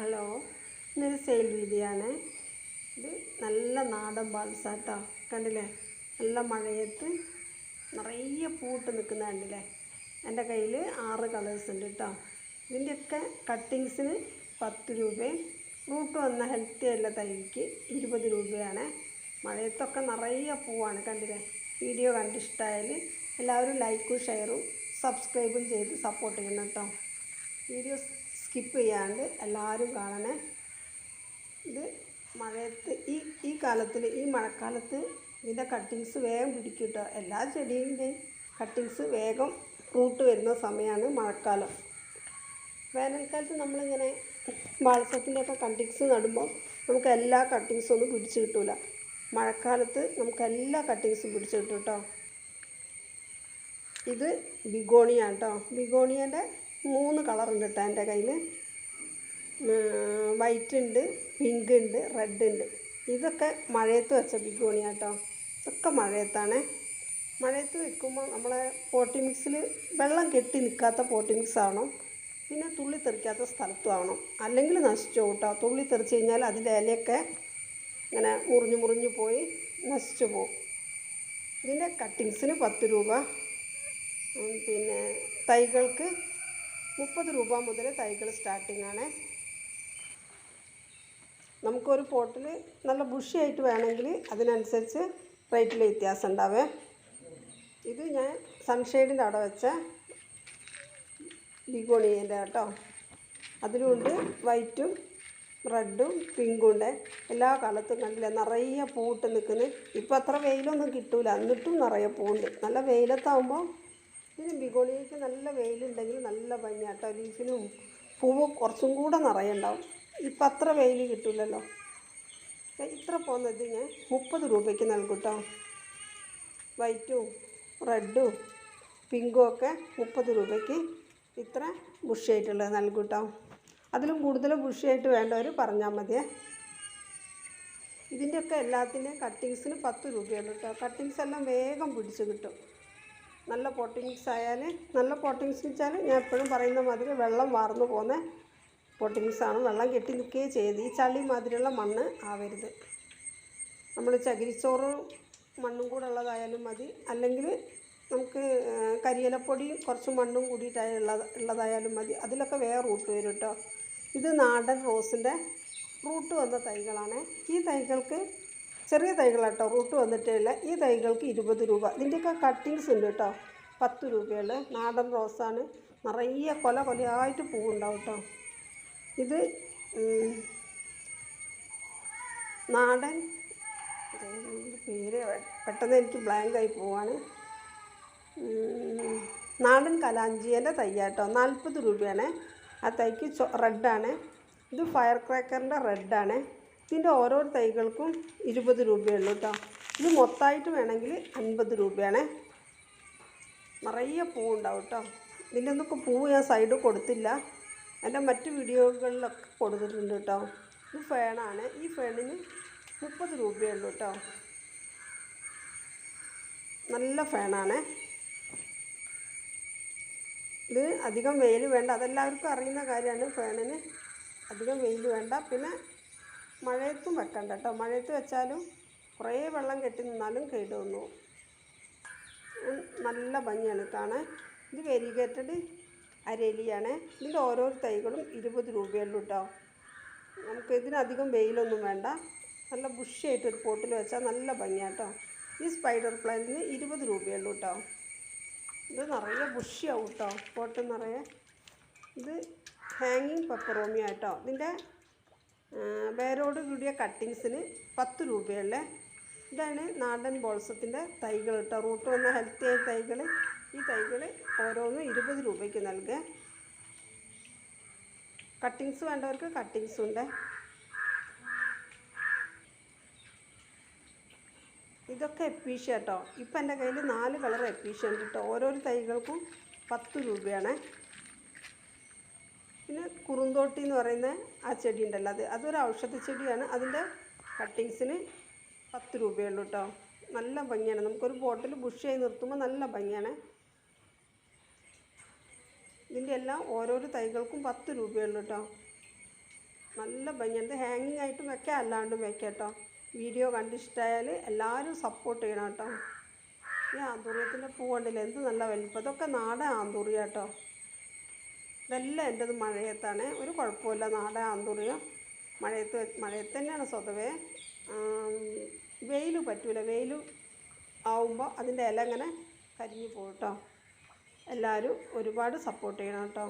Hello ഇന്നൊരു sale ആണ് ഇത് നല്ല നാടൻ ബാൽസാട്ടോ കണ്ടില്ലേ? നല്ല മഴയത്ത് നിറയെ പൂട്ട് നിൽക്കുന്ന കണ്ടില്ലേ? എന്റെ കയ്യിൽ ആറ് കളേഴ്സ് ഉണ്ട് കേട്ടോ ഇതിന്റെയൊക്കെ കട്ടിങ്സിന് പത്ത് രൂപയും റൂട്ട് വന്ന ഹെൽത്തി അല്ല തൈക്ക് ഇരുപത് രൂപയാണ്. മഴയത്തൊക്കെ നിറയെ പൂവാണ് കണ്ടില്ലേ? വീഡിയോ കണ്ടിഷ്ടമായാൽ എല്ലാവരും ലൈക്കും ഷെയറും സബ്സ്ക്രൈബും ചെയ്ത് സപ്പോർട്ട് ചെയ്യണം കേട്ടോ വീഡിയോ സ്കിപ്പ് ചെയ്യാണ്ട് എല്ലാവരും കാണണേ. ഇത് മഴയത്ത് ഈ ഈ കാലത്തിൽ ഈ മഴക്കാലത്ത് ഇതിന്റെ കട്ടിങ്സ് വേഗം പിടിക്കും കേട്ടോ എല്ലാ ചെടീന്റെയും കട്ടിങ്സ് വേഗം ഫ്രൂട്ട് വരുന്ന സമയമാണ് മഴക്കാലം. വേനൽക്കാലത്ത് നമ്മളിങ്ങനെ ബാൾസത്തിന്റെ ഒക്കെ കട്ടിങ്സ് നടുമ്പോൾ നമുക്ക് എല്ലാ കട്ടിങ്സും ഒന്നും പിടിച്ച് കിട്ടൂല. മഴക്കാലത്ത് നമുക്ക് എല്ലാ കട്ടിങ്സും പിടിച്ച് കിട്ടും കേട്ടോ ഇത് ബിഗോണിയാണ് കേട്ടോ ബിഗോണിയന്റെ മൂന്ന് കളറുണ്ട് കേട്ടോ എന്റെ കയ്യിൽ വൈറ്റ് ഉണ്ട് പിങ്ക് ഉണ്ട് റെഡ് ഉണ്ട് ഇതൊക്കെ മഴയത്ത് വെച്ച ബിഗോണി കേട്ടോ ഇതൊക്കെ മഴയത്താണ്. മഴയത്ത് വെക്കുമ്പോൾ നമ്മളെ പോട്ടി മിക്സിൽ വെള്ളം കെട്ടി നിൽക്കാത്ത പോട്ടി മിക്സ് ആവണം പിന്നെ തുള്ളി തെറിക്കാത്ത സ്ഥലത്തും ആവണം അല്ലെങ്കിൽ നശിച്ചു കേട്ടോ തുള്ളി തെറിച്ച് കഴിഞ്ഞാൽ അതിന്റെ ഇലയൊക്കെ ഇങ്ങനെ മുറിഞ്ഞു മുറിഞ്ഞു പോയി നശിച്ചു പോകും. ഇതിന്റെ കട്ടിങ്സിന് പത്ത് രൂപ. പിന്നെ തൈകൾക്ക് മുപ്പത് രൂപ മുതൽ തൈകൾ സ്റ്റാർട്ടിംഗ് ആണ്. നമുക്കൊരു പോട്ടിൽ നല്ല ബുഷിയായിട്ട് വേണമെങ്കിൽ അതിനനുസരിച്ച് റേറ്റിൽ വ്യത്യാസം ഉണ്ടാവേ. ഇത് ഞാൻ സൺഷെയ്ഡിന്റെ അവിടെ വെച്ച ബിഗോണിയേന്റെ കേട്ടോ. അതിലുണ്ട് വൈറ്റും റെഡും പിങ്കും ഉണ്ട്. എല്ലാ കാലത്തും കണ്ടില്ല നിറയെ പൂട്ട് നിൽക്കുന്നു. ഇപ്പോൾ അത്ര വെയിലൊന്നും കിട്ടൂല. എന്നിട്ടും നിറയെ പൂണ്ട്. നല്ല വെയിലത്താവുമ്പോൾ ഇതിന് ബിഗോണിയയ്ക്ക് നല്ല വെയിലുണ്ടെങ്കിൽ നല്ല ഭംഗിയാട്ടോ. ലീഫിനും പൂവ് കുറച്ചും കൂടെ നിറയുണ്ടാവും. ഇപ്പം അത്ര വെയിൽ കിട്ടില്ലല്ലോ ഇത്ര പോകുന്നത് ഞാൻ മുപ്പത് രൂപയ്ക്ക് നൽകും കേട്ടോ വൈറ്റും റെഡും പിങ്കും ഒക്കെ മുപ്പത് രൂപയ്ക്ക് ഇത്ര ബുഷിയായിട്ടുള്ളത് നൽകും കേട്ടോ അതിലും കൂടുതൽ ബുഷിയായിട്ട് വേണ്ടവർ പറഞ്ഞാൽ മതിയേ. ഇതിന്റെയൊക്കെ എല്ലാത്തിന്റെയും കട്ടിങ്സിന് പത്ത് രൂപയുള്ളൂ കേട്ടോ. കട്ടിങ്സ് എല്ലാം വേഗം പിടിച്ച് കിട്ടും. നല്ല പോട്ടിങ്സ് ആയാൽ നല്ല പോട്ടിങ്സ് വെച്ചാൽ ഞാൻ എപ്പോഴും പറയുന്ന മാതിരി വെള്ളം വാർന്നു പോകുന്ന പൊട്ടിങ്സാണ് വെള്ളം കെട്ടി നിൽക്കുകയും ചെയ്ത് ഈ ചളി മാതിരിയുള്ള മണ്ണ് ആവരുത്. നമ്മൾ ചകിരിച്ചോറ് മണ്ണും കൂടെ ഉള്ളതായാലും മതി. അല്ലെങ്കിൽ നമുക്ക് കരിയിലപ്പൊടി കുറച്ച് മണ്ണും കൂടിയിട്ടായ ഉള്ളത് ഉള്ളതായാലും മതി. അതിലൊക്കെ വേറെ റൂട്ട് വരും കേട്ടോ. ഇത് നാടൻ റോസിന്റെ റൂട്ട് വന്ന തൈകളാണ്. ഈ തൈകൾക്ക് ചെറിയ തൈകളാട്ടോ. റൂട്ട് വന്നിട്ടേ ഇല്ല. ഈ തൈകൾക്ക് ഇരുപത് രൂപ. ഇതിന്റെയൊക്കെ കട്ടിങ്സ് ഉണ്ട് കേട്ടോ. പത്ത് രൂപയുള്ള നാടൻ റോസാണ്. നിറയെ കൊല കൊലയായിട്ട് പൂവുണ്ടാവും കേട്ടോ. ഇത് നാടൻ പേര് പെട്ടെന്ന് എനിക്ക് ബ്ലാങ്ക് ആയി പോവാണ്. നാടൻ കലാഞ്ചിയന്റെ തയ്യാട്ടോ നാൽപ്പത് രൂപയാണ്. ആ തൈക്ക് റെഡാണ് ഇത് ഫയർ ക്രാക്കറിന്റെ റെഡാണ് ഇതിന്റെ ഓരോ തൈകൾക്കും ഇരുപത് രൂപയുള്ളൂ കേട്ടോ. ഇത് മൊത്തമായിട്ട് വേണമെങ്കിൽ അൻപത് രൂപയാണ്. നിറയെ പൂവുണ്ടാവും കേട്ടോ. ഇതിന്റെ ഒന്നൊക്കെ പൂവ് ഞാൻ സൈഡ് കൊടുത്തില്ല. എന്റെ മറ്റ് വീഡിയോകളിലൊക്കെ കൊടുത്തിട്ടുണ്ട് കേട്ടോ. ഇത് ഫേണാണ്. ഈ ഫേണിന് മുപ്പത് രൂപയുള്ളൂ കേട്ടോ. നല്ല ഫേണാണ്. ഇത് അധികം വെയിൽ വേണ്ട. അതെല്ലാവർക്കും അറിയുന്ന കാര്യമാണ് ഫേണിന് അധികം വെയിൽ വേണ്ട. പിന്നെ മഴയത്തും വെക്കണ്ട കേട്ടോ മഴയത്ത് വെച്ചാലും കുറേ വെള്ളം കെട്ടി നിന്നാലും കേടുവന്നു നല്ല ഭംഗിയാണ് കാണാൻ. ഇത് വെരിഗേറ്റഡ് അരേലിയാണ്. ഇതിന്റെ ഓരോ തൈകളും ഇരുപത് രൂപയുള്ളൂ കേട്ടോ നമുക്ക് ഇതിനധികം വെയിലൊന്നും വേണ്ട. നല്ല ബുഷിയായിട്ട് ഒരു പോട്ടിൽ വെച്ചാൽ നല്ല ഭംഗിയാട്ടോ ഈ സ്പൈഡർ പ്ലാന്റിന് ഇരുപത് രൂപയുള്ളൂ കേട്ടോ ഇത് നിറയെ ബുഷിയാവും കേട്ടോ പോട്ട് നിറയെ. ഇത് ഹാങ്ങിങ് പെപ്പറോമിയ കേട്ടോ ഇതിന്റെ വേരോട് കൂടിയ കട്ടിങ്സിന് പത്ത് രൂപയുള്ള ഇതാണ് നാടൻ ബോൾസത്തിന്റെ തൈകൾ കേട്ടോ റൂട്ട് വന്ന ഹെൽത്തി ആയ തൈകൾ ഈ തൈകൾ ഓരോന്നും ഇരുപത് രൂപയ്ക്ക് നൽകുക കട്ടിങ്സ് വേണ്ടവർക്ക് കട്ടിങ്സും ഉണ്ട്. ഇതൊക്കെ എപ്പീഷ്യ കേട്ടോ ഇപ്പം എന്റെ കയ്യിൽ നാല് കളർ എപ്പീഷ്യ ഉണ്ട് കേട്ടോ ഓരോരോ തൈകൾക്കും പത്ത് രൂപയാണ്. പിന്നെ കുറുന്തോട്ടി എന്ന് പറയുന്ന ആ ചെടി ഉണ്ടല്ലോ അത് അതൊരു ഔഷധ ചെടിയാണ്. അതിന്റെ കട്ടിങ്സിന് പത്ത് രൂപയുള്ളൂ കേട്ടോ. നല്ല ഭംഗിയാണ്. നമുക്കൊരു ബോട്ടിൽ ബുഷായി നിർത്തുമ്പോൾ നല്ല ഭംഗിയാണ്. ഇതിന്റെ എല്ലാം ഓരോരോ തൈകൾക്കും പത്ത് രൂപയുള്ളൂ കേട്ടോ. നല്ല ഭംഗിയുണ്ട് ഹാങ്ങിങ് ആയിട്ടും വെക്കാം അല്ലാണ്ടും വെക്കാം കേട്ടോ. വീഡിയോ കണ്ടിഷ്ടമായാൽ എല്ലാവരും സപ്പോർട്ട് ചെയ്യണം കേട്ടോ. ഈ ആന്തൂറിയത്തിന്റെ പൂ കണ്ടില്ലേ? എന്ത് നല്ല വലിപ്പം. ഇതൊക്കെ നാടൻ ആന്തൂറിയ കേട്ടോ. ഇതെല്ലാം എന്റെത് മഴയത്താണ്. ഒരു കുഴപ്പമില്ല നാടൻ ആന്തൂറിയം മഴയത്ത് മഴയത്ത് തന്നെയാണ് സ്വതവേ. വെയിൽ പറ്റൂല. വെയിൽ ആവുമ്പോൾ അതിന്റെ ഇല ഇങ്ങനെ കരിഞ്ഞു പോകും കേട്ടോ എല്ലാവരും ഒരുപാട് സപ്പോർട്ട് ചെയ്യണം കേട്ടോ